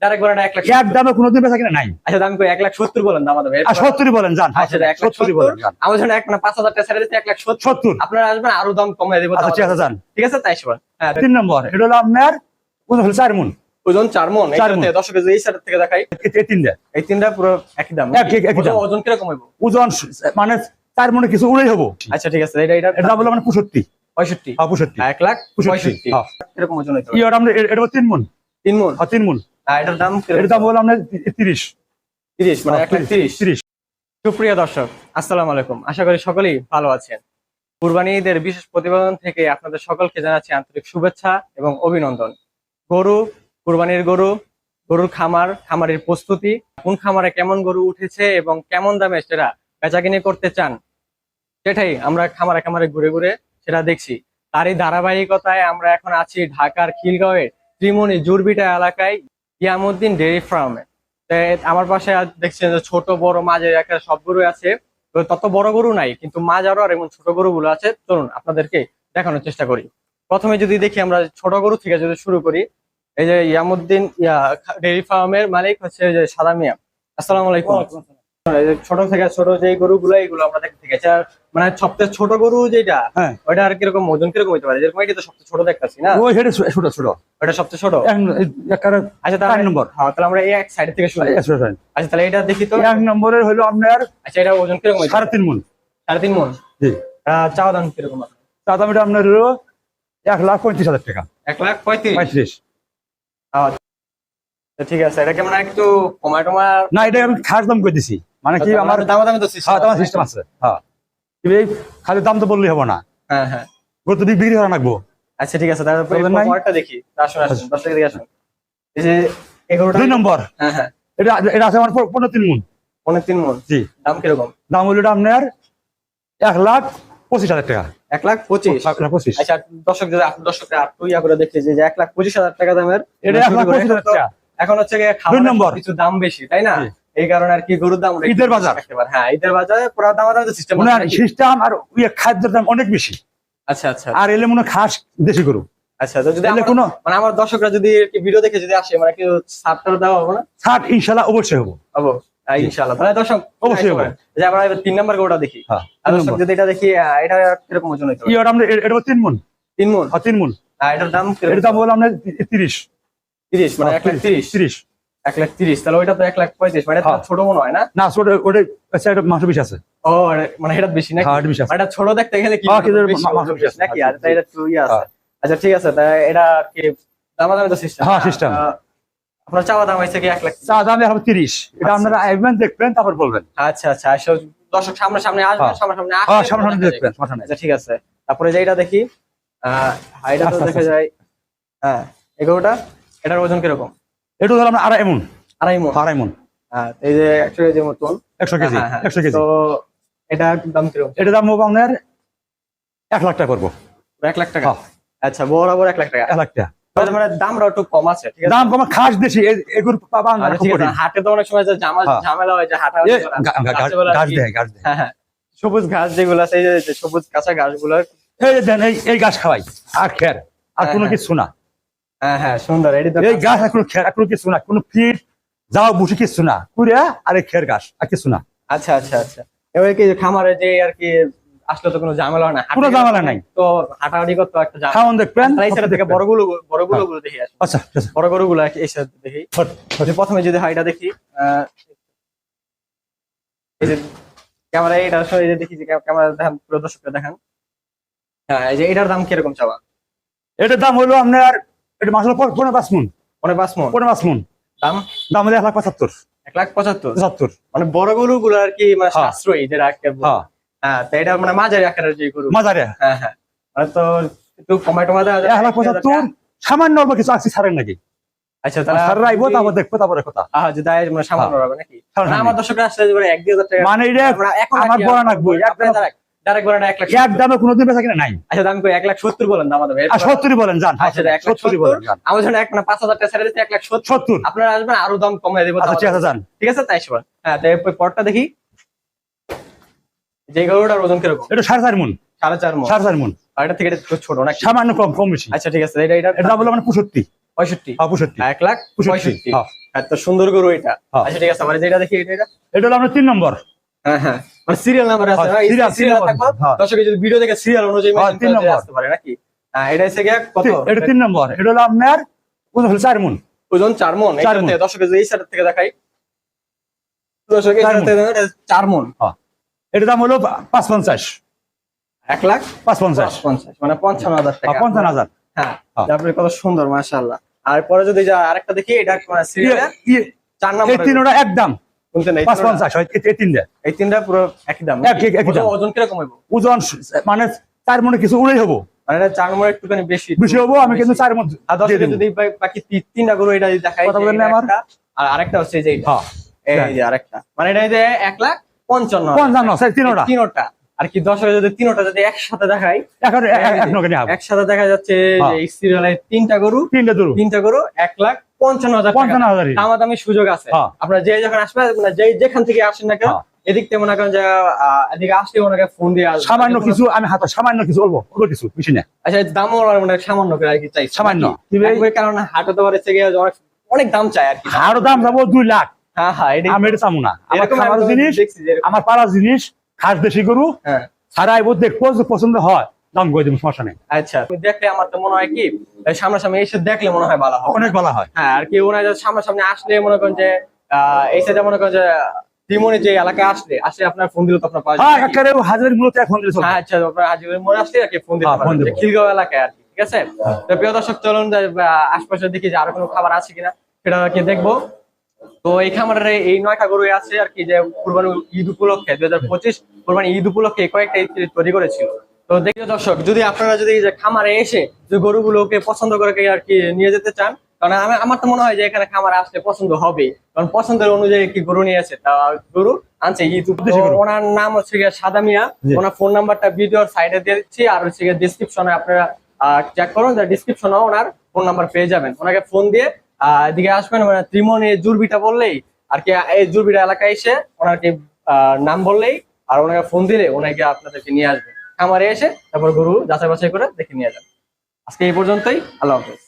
দামে কোনোদিন বেচা কিনা নাই। আচ্ছা দাম কই? এক লাখ সত্তর বলেন দাম সত্তরই বলেন যান আচ্ছা সত্তরই বলেন আমার জন্য এক মানে পাঁচ হাজার টাকা ছেড়ে দিতে এক লাখ সত্তর। সত্তর। আসবেন আরও দাম কমিয়ে দেবো আচ্ছা যান ঠিক আছে তাই সবার। হ্যাঁ তিন নম্বর এটা হলো আপনার ওজন চার মন। ওজন চার মন। এই থেকে দেখাই। এই- তিনটা এই তিনটা পুরো একই দাম। এক- এক- দাম। ওজন- ওজন কীরকম হইব? ওজন মানে চার মনে কিছু উড়েই হব। আচ্ছা ঠিক আছে এটা এটা এটা দাম হলো মানে পঁয়ষট্টি। পঁয়ষট্টি। হ্যাঁ পঁয়ষট্টি। এক লাখ পঁয়ষট্টি, হ্যাঁ। ওজন হইতে ই ওটা আমরা এ- এটা হলো তিন মন। তিন মন। তিন মন। এটার দাম এটার দাম হলো আপনার তিরিশ। তিরিশ মানে এক লাখ তিরিশ। তিরিশ। সুপ্রিয় দর্শক আসসালামু আলাইকুম। আশা করি সকলেই ভালো আছেন। কুরবানি ঈদের বিশেষ প্রতিবেদন থেকে আপনাদের সকলকে জানাচ্ছি আন্তরিক শুভেচ্ছা এবং অভিনন্দন। গরু কুরবানির গরু গরুর খামার খামারের প্রস্তুতি কোন খামারে কেমন গরু উঠেছে এবং কেমন দামে সেটা বেচাকিনি করতে চান সেটাই আমরা খামারে খামারে ঘুরে ঘুরে সেটা দেখছি। তারই ধারাবাহিকতায় আমরা এখন আছি ঢাকার খিলগাঁওয়ের ত্রিমণি জুরবিটা এলাকায়। ইয়ামুদ্দিন ডেয়ারি ফার্মে। আমার পাশে দেখছেন ছোট, বড়, মাঝের একটা সব গরু আছে। তত বড় গরু নাই, কিন্তু মাঝ আরও আর এমন ছোট গরু গুলো আছে। চলুন আপনাদেরকে দেখানোর চেষ্টা করি। প্রথমে যদি দেখি আমরা ছোট গরু থেকে যদি শুরু করি, এই যে ইয়ামুদ্দিন ডেয়ারি ফার্মের মালিক হচ্ছে যে সাদা মিয়া। আসসালামু আলাইকুম। ছোট থেকে ছোট যে গরুগুলো এইগুলো আমরা দেখতে গেছি। আর মানে সবচেয়ে ছোট গরু যেটা হ্যাঁ। ওইটা আর কীরকম ওজন কীরকম হইতে পারে? যেরকম এটা তো সবচেয়ে ছোট দেখতেছি না? ওই হেঁটে ছোট ছোট ওটা সবচেয়ে ছোট? আচ্ছা তাহলে নম্বর। হ্যাঁ তাহলে আমরা এই এক সাইড থেকে শুরু। আচ্ছা তাহলে এটা দেখি তো। এক নম্বরের হলো আপনার আচ্ছা এটা ওজন কীরকম সাড়ে তিন মন। সাড়ে তিন মন? জি। চাওয়া দাম কীরকম? তা দাম এটা আপনার হলো এক লাখ পঁয়ত্রিশ হাজার টাকা। এক লাখ পঁয়ত্রিশ? পঁয়ত্রিশ। তো ঠিক আছে এটা কেমন একটু কমায় টমা না এটা আমি খাস দাম করে দিছি মানে কি আমার দামা দামে তো system হ্যাঁ সিস্টেম আছে হ্যাঁ। খালি দাম তো বললেই হব না। হ্যাঁ হ্যাঁ। বিক্রি করা রাখব আচ্ছা ঠিক আছে তারপরে পরেরটা দেখি। আসুন আসুন দশ টাকা আসুন। এই যে এগারোটা দুই নম্বর। হ্যাঁ হ্যাঁ। এটা এটা আছে আমার পনেরো তিন মন। পনেরো তিন মন? জি। দাম কীরকম? দাম হলো আপনার এক লাখ পঁচিশ হাজার টাকা। এক লাখ পঁচিশ? পঁচিশ। আচ্ছা দর্শক দর্শকরা একটু ইয়া করে দেখতে যে যে এক লাখ পঁচিশ হাজার টাকা দামের এটা এক লাখ পঁচিশ হাজার টাকা। এখন হচ্ছে দুই খাবার নম্বর। কিছু দাম বেশি তাই না। এই কারণে আর কি গরুর দাম ঈদের বাজার। হ্যাঁ ঈদের বাজারে পুরো দাম সিস্টেম সিস্টেম আর খাদ্যের দাম অনেক বেশি। আচ্ছা আচ্ছা। আর এলে মনে খাস দেশি গরু। আচ্ছা তো যদি আমার- কোনো মানে আমার দর্শকরা যদি ভিডিও দেখে যদি আসে মানে কি সাতটা দেওয়া হবে না? ইনশাল্লাহ অবশ্যই হব। হব। আহ, ইনশাআল্লাহ তাহলে দর্শক অবশ্যই হ্যাঁ, যে আমরা এবার তিন নাম্বার গরুটা দেখি। হ্যাঁ আর দর্শক যদি এটা দেখি এটা কীরকম ওজন হইতে ই পারে? ওটা আমরা এটা তিন মন। তিন মন? হ্যাঁ তিন মন। এটার দাম এটার দাম হলো আপনার তিরিশ। তিরিশ মানে এক লাখ তিরিশ। তিরিশ। এক লাখ তিরিশ তাহলে ওইটা তো এক লাখ পঁয়ত্রিশ মানে হ্যাঁ। ছোট মনে হয় না না ওটা ওটা আচ্ছা মাংস বেশি আছে ও মানে এটা বেশি নাকি হ্যাঁ এটা ছোট দেখতে গেলে কি হ্যাঁ, মাংস বেশি আছে। নাকি আর এটা ইয়ে আছে। আচ্ছা ঠিক আছে তাই এটা কি দামা দামে তো সিস্টেম হ্যাঁ, system। আপনার চাওয়া দাম হয়েছে কি এক লাখ চা দামে এখন তিরিশ এটা আচ্ছা। আপনারা আসবেন দেখবেন তারপর বলবেন আচ্ছা আচ্ছা দর্শক সামনে সামনে। সামনে সামনে সামনে সামনে দেখবেন আচ্ছা ঠিক আছে তারপরে যে এটা দেখি আহ এটা তো দেখা আচ্ছা। যায় হ্যাঁ এগারোটা এটার ওজন কীরকম এটা ধর আমরা আড়াই মন আড়াই মন আড়াই মন হ্যাঁ এই যে একশো কেজি মতন। একশো কেজি হ্যাঁ, হ্যাঁ। একশো কেজি। তো এটা দাম কীরকম? এটা দাম হব আপনার এক লাখ টাকা করব। এক লাখ টাকা? হ্যাঁ। আচ্ছা বরাবর এক লাখ টাকা। এক লাখ টাকা। মানে দামটা একটু কম আছে ঠিক আছে? দাম কম খাস দেশি এ- এগুলো পাবা না আচ্ছা, হাটে তো অনেক সময় জামা হ্যাঁ। ঝামেলা হয় যে হাঁটা দেয় দেয়। হ্যাঁ হ্যাঁ। সবুজ ঘাস যেগুলো আছে সবুজ কাঁচা ঘাসগুলো। এই দেন এই খাওয়াই। আর খের আর কোনো হ্যাঁ, কিছু না। হ্যাঁ হ্যাঁ সুন্দর এই গাছ খের কিছু না কোনো ফিট যাও বসে কিছু না। কুড়িয়া আর এই খের গাছ আর কিছু না। আচ্ছা আচ্ছা আচ্ছা। এবার কি খামারে যে আর কি আসলে তো কোনো ঝামেলা না কোনো ঝামেলা নাই। তো হাঁটাহাঁটি করতে একটা খাওয়ান দেখবেন থেকে গুলো দেখি। আচ্ছা বড় এই সাইড দেখি। প্রথমে যদি হাইটা দেখি আহ, এই যে ক্যামেরা এটা আসলে যে দেখি যে ক্যামেরা দেখান পুরো দর্শকরা দেখান। হ্যাঁ এই যে এটার দাম কীরকম চাওয়া? এটার দাম হলো আপনার এটা মাসের পর পনেরো পাঁচ মন। মানে পাঁচ মন? পনেরো পাঁচ মন। দাম? দাম হলো এক লাখ পঁচাত্তর। এক লাখ পঁচাত্তর? পঁচাত্তর। মানে বড় গরু গুলো আর কি মানে হ্যাঁ। সাশ্রয়ী যেটা হ্যাঁ। হ্যাঁ তো এটা মানে মাঝারি আকারের যে গরু। মাজারে হ্যাঁ হ্যাঁ। মানে তো একটু কমাই টমা দেওয়া এক লাখ পঁচাত্তর সামান্য অল্প কিছু আছে ছাড়েন নাকি? আচ্ছা তাহলে স্যার রাইবো তারপর দেখব তারপরে কথা। আয় মানে সামান্য হবে নাকি? মানে আমার দর্শকরা আসলে মানে এক দুই হাজার টাকা মানে এটা আমরা এখন আমার বলেন লাখ এক দামে কোনোদিন বেচা কিনা নাই। আচ্ছা দাম কই? এক লাখ সত্তর বলেন দাম আর বলেন আচ্ছা এক লাখ বলেন আমার জন্য টাকা ছেড়ে দিতে এক লাখ আপনারা আসবেন আরও দাম কমিয়ে দেবো আচ্ছা ঠিক আছে ঠিক আছে তাই হ্যাঁ তাই দেখি। যে গরুটার ওজন কীরকম? এটা আর এটা থেকে এটা ছোট নাকি? সামান্য কম কম বেশি। আচ্ছা ঠিক আছে এটা এটা এটা হলো মানে পঁয়ষট্টি। পঁয়ষট্টি। হ্যাঁ, পঁয়ষট্টি। এক লাখ হ্যাঁ। এত সুন্দর গরু এটা। হ্যাঁ। আচ্ছা ঠিক আছে আমার যেটা দেখি এটা এটা এটা হলো তিন নম্বর। হ্যাঁ হ্যাঁ। মানে সিরিয়াল নাম্বার আছে হ্যাঁ, সিরিয়াল থাকবে হ্যাঁ। যদি ভিডিও দেখে সিরিয়াল অনুযায়ী হ্যাঁ, তিন নম্বর। আসতে পারে নাকি? হ্যাঁ এটা হচ্ছে কত? এটা তিন নম্বর এটা হলো আপনার ওজন হলো চার মন ওজন চার মন এই সাইড থেকে দেখাই। দর্শক চার side থেকে দেখেন, এটা চার মন এটার দাম হলো পাঁচ পঞ্চাশ এক লাখ? পাঁচ পঞ্চাশ পঞ্চাশ মানে পঞ্চান্ন হাজার টাকা। হ্যাঁ, পঞ্চান্ন হাজার। হ্যাঁ হ্যাঁ। তারপরে কত সুন্দর মাশাআল্লাহ। আর পরে যদি আরেকটা দেখি এটা সিরিয়ালে ইয়ে- ইয়ে- চার নম্বর তিনটা একদম। মানে চার মনে কিছু উড়েই হব। মানে চার নম্বর একটুখানি বেশি। বেশি হব আমি কিন্তু চার মন। যদি বাকি তিনটা গরু এটা দেখাই যে আর আরেকটা হচ্ছে যে। হ্যাঁ। এই আরেকটা। মানে এটা এক লাখ পঞ্চান্ন পঞ্চান্ন তিনোটা। তিনোটা। আর কি দর্শকে যদি তিনোটা যদি একসাথে দেখাই এখন একসাথে দেখা যাচ্ছে হ্যাঁ। সিরিয়ালে তিনটা গরু তিনটে দূর তিনটা গরু এক লাখ পঞ্চান্ন হাজার পঞ্চান্ন হাজারই। দামাদামি সুযোগ আছে। হ্যাঁ। আপনারা যে যখন আসবেন মানে যে যেখান থেকে আসেন না কেন হ্যাঁ। এদিক থেকে মনে করেন যে এদিকে আসলে ওনাকে ফোন দিয়ে সামান্য কিছু আমি হাতে সামান্য কিছু বলব কিছু বেশি না আচ্ছা দামও মানে সামান্য করে আর কি চাই সামান্য। কারণ হাটে তো পারে গিয়ে অনেক দাম চাই আর কি। আরও দাম যাব দুই লাখ। হ্যাঁ হ্যাঁ আমি এটা চামু না। আমার জিনিস। আমার পাড়ার জিনিস খাস দেশি গরু হ্যাঁ। সারা আইব দেখব পছন্দ হয়। দাম করে দেবো সমস্যা নেই। আচ্ছা তুমি দেখলে আমার তো মনে হয় কি সামনাসামনি এসে দেখলে মনে হয় ভালো হবে অনেক ভালো হয়। হ্যাঁ আর কি ওনার সামনাসামনি আসলে মনে করেন যে এই সাইডে মনে করেন যে ত্রিমণি যে এলাকায় আসলে আসলে আপনার ফোন দিলে তো আপনার পাওয়া হ্যাঁ একেবারে হাজারের মূলত এখন দিলে হ্যাঁ আচ্ছা আপনার হাজির মোড় আসলে আর কি ফোন দিতে হ্যাঁ, যে। খিলগাঁও এলাকায় আর কি ঠিক আছে? তো প্রিয় দর্শক চলুন যে, আশপাশে দেখি যে আরও কোনো খাবার আছে কিনা সেটা দেখব। তো এই খামারের এই নয়টা গরু আছে আর কি যে কুরবানি ঈদ উপলক্ষে দুই হাজার পঁচিশ কুরবানি ঈদ উপলক্ষে কয়েকটা ঈদ তৈরি করেছিল। তো দেখি দর্শক যদি আপনারা যদি এই যে খামারে এসে যে গরুগুলোকে পছন্দ করে আর কি নিয়ে যেতে চান কারণ আমি আমার তো মনে হয় যে এখানে খামারে আসলে পছন্দ হবে কারণ পছন্দের অনুযায়ী কি গরু নিয়েছে তা গরু আনছে ওনার নাম হচ্ছে গিয়ে সাদা মিয়া। ওনার ফোন নাম্বারটা ভিডিওর সাইডে দিয়ে দিচ্ছি আর হচ্ছে গিয়ে ডিসক্রিপশনে আপনারা চেক করুন ডিসক্রিপশনে ওনার ফোন নাম্বার পেয়ে যাবেন। ওনাকে ফোন দিয়ে এদিকে আসবেন মানে ত্রিমন এই জুরবিটা বললেই, আর কি, এই জুরবিটা এলাকায় এসে ওনাকে নাম বললেই, আর ওনাকে ফোন দিলে ওনাকে আপনাদেরকে নিয়ে আসবে। খামারে এসে তারপর গরু যাচাই বাছাই করে দেখে নিয়ে যান আজকে এই পর্যন্তই, আল্লাহ হাফেজ।